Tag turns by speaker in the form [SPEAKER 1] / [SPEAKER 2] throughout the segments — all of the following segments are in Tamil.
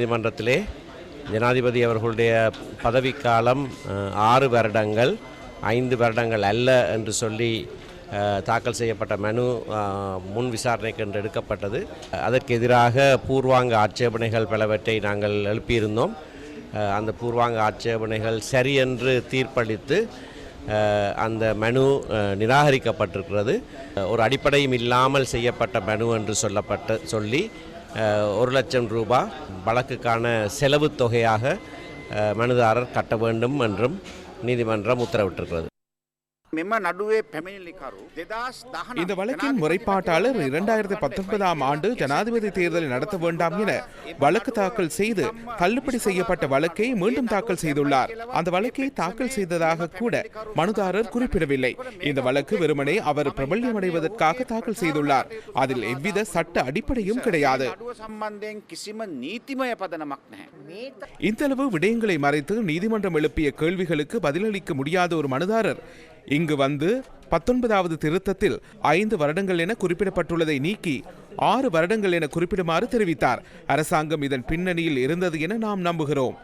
[SPEAKER 1] நீதிமன்றத்திலே ஜனாதிபதி அவர்களுடைய பதவிக்காலம் ஆறு வருடங்கள் ஐந்து வருடங்கள் அல்ல என்று சொல்லி தாக்கல் செய்யப்பட்ட மனு முன் விசாரணைக்கு என்று எடுக்கப்பட்டது. அதற்கு எதிராக பூர்வாங்க ஆட்சேபனைகள் பலவற்றை நாங்கள் எழுப்பியிருந்தோம். அந்த பூர்வாங்க ஆட்சேபனைகள் சரி என்று தீர்ப்பளித்து அந்த மனு நிராகரிக்கப்பட்டிருக்கிறது. ஒரு அடிப்படையும் இல்லாமல் செய்யப்பட்ட மனு என்று சொல்லப்பட்ட சொல்லி ஒரு லட்சம் ரூபாய் வழக்குக்கான செலவு தொகையாக மனுதாரர் கட்ட வேண்டும் என்றும் நீதிமன்றம் உத்தரவிட்டிருக்கிறது.
[SPEAKER 2] මෙම නඩුවේ පැමිණිලිකරු දෙදස් දහන
[SPEAKER 3] இந்த வழக்கின் முறைப்பாட்டாளர் இரண்டாயிரத்தி பத்தொன்பதாம் ஆண்டு ஜனாதிபதி தேர்தலை நடத்த வேண்டாம் என வழக்கு தாக்கல் செய்து தள்ளுபடி செய்யப்பட்ட வழக்கை மீண்டும் தாக்கல் செய்துள்ளார் அந்த வழக்கை தாக்கல் செய்ததாக கூட மனுதாரர் குறிப்பிடவில்லை இந்த வழக்கு வெறுமனே அவர் பிரபல்யமடைவதற்காக தாக்கல் செய்துள்ளார் அதில் எவ்வித சட்ட அடிப்படையும் கிடையாது
[SPEAKER 2] අඩුව සම්බන්ධයෙන් කිසිම නීතිමය පදනමක් නැහැ.
[SPEAKER 3] இந்தளவு விடயங்களை மறைத்து நீதிமன்றம் எழுப்பிய கேள்விகளுக்கு பதிலளிக்க முடியாத ஒரு மனுதாரர் இங்கு வந்து பத்தொன்பதாவது திருத்தத்தில் ஐந்து வருடங்கள் என குறிப்பிடப்பட்டுள்ளதை நீக்கி ஆறு வருடங்கள் என குறிப்பிடுமாறு தெரிவித்தார். அரசாங்கம் இதன் பின்னணியில் இருந்தது என நாம் நம்புகிறோம்.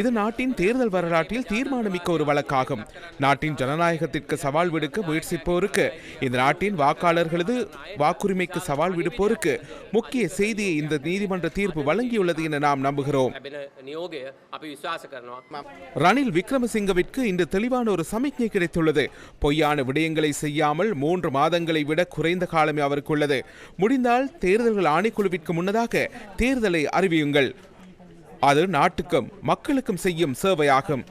[SPEAKER 3] இது நாட்டின் தேர்தல் வரலாற்றில் தீர்மானமிக்க ஒரு வழக்காகும். நாட்டின் ஜனநாயகத்திற்கு சவால் விடுக்க முயற்சிப்போருக்கு இந்த நாட்டின் வாக்காளர்களது வாக்குரிமைக்கு சவால் விடுப்போருக்கு முக்கிய செய்தியை இந்த நீதிமன்ற தீர்ப்பு வழங்கியுள்ளது என நாம் நம்புகிறோம். ரணில் விக்ரமசிங்கவிற்கு இன்று தெளிவான ஒரு சமிக்ஞை கிடைத்துள்ளது. பொய்யான விடயங்களை செய்யாமல் மூன்று மாதங்களை விட குறைந்த காலமே அவருக்கு உள்ளது முடிந்தால் தேர்தல்கள் ஆணைக்குழுவிற்கு முன்னதாக தேர்தலை அறிவியுங்கள். அது நாட்டுக்கும் மக்களுக்கும் செய்யும் சேவையாகும்.